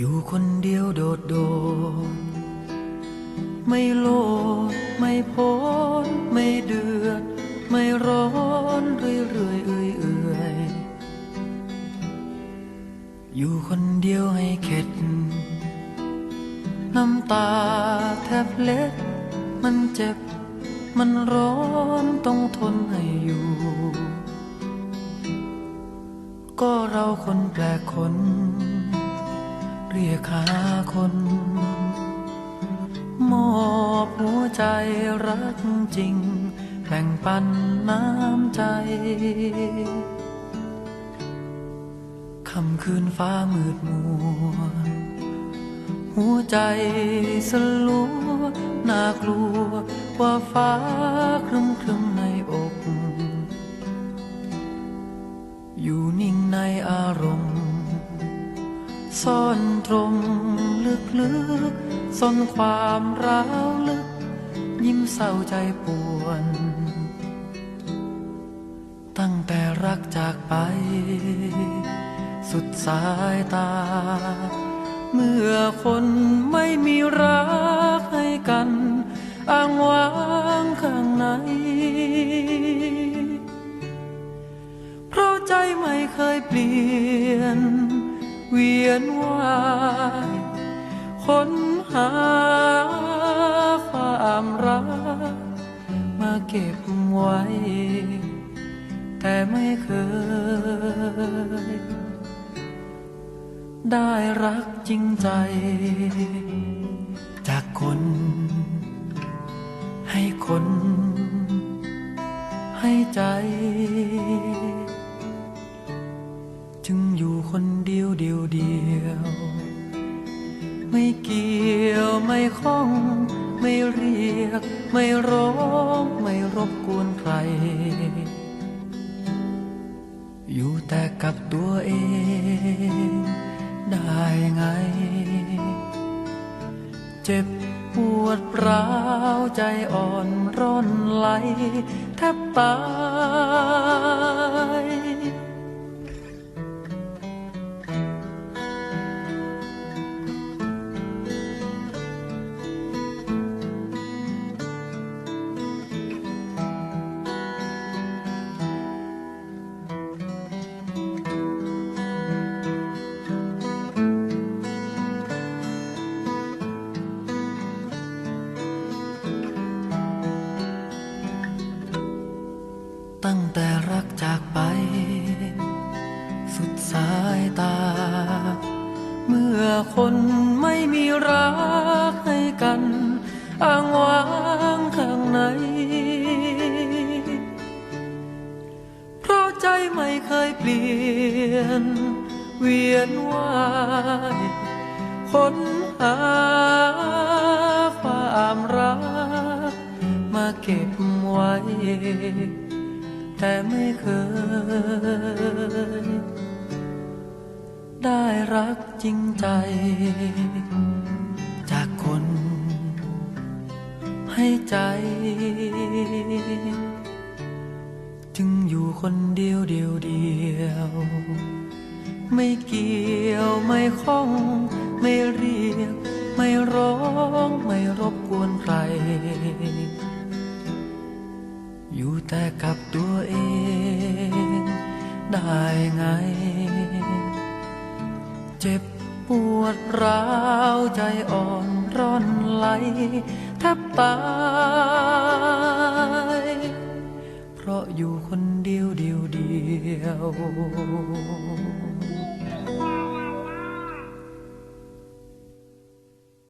อยู่คนเดียวโดดโดดไม่โลภไม่โพนไม่เดือด ไม่ร้อนเรื่อยเรื่อยเอื่อยเอื่อยอยู่คนเดียวให้เข็ด น้ำตาแทบเล็ด มันเจ็บ มันร้อนต้องทนให้อยู่ ก็เราคนแปลกคน รียกหาคน มอบหัวใจรักจริง แบ่งปันน้ำใจคำคืนฟ้ามืดมัว หัวใจสลัวน่ากลัวกว่าฟ้าครึมครึม ซ่อนตรงลึกๆซ่อนความร้าวลึก ยิ้มเศร้าใจปวน ตั้งแต่รักจากไป สุดสายตา เมื่อคนไม่มีรักให้กันอ้างว้างข้างใน เพราะใจไม่เคยเปลี่ยน เวียนว่ายค้นหาความรัก มาเก็บไว้ แต่ไม่เคย ได้รักจริงใจ จากคน ให้คน ให้ใจ จึงอยู่คนเดียวเดียวเดียว ไม่เกี่ยวไม่ข้อง ไม่เรียก ไม่ร้องไม่รบกวนใคร อยู่แต่กับตัวเอง ได้ไง เจ็บปวดร้าวใจอ่อนร้อนไหลแทบตาย ตั้งแต่รักจากไป สุดสายตา เมื่อคนไม่มีรักให้กันอ้างว้างข้างใน เพราะใจไม่เคยเปลี่ยน เวียนว่ายค้นหาความรัก มาเก็บไว้ แต่ไม่เคย ได้รักจริงใจ จากคน ให้ใจ จึงอยู่คนเดียวเดียวเดียว ไม่เกี่ยวไม่ข้อง ไม่เรียก ไม่ร้อง ไม่รบกวนใคร อยู่แต่กับตัวเอง ได้ไง เจ็บปวดร้าวใจอ่อนร่อนไหลแทบตาย เพราะอยู่คนเดียวเดียวเดียว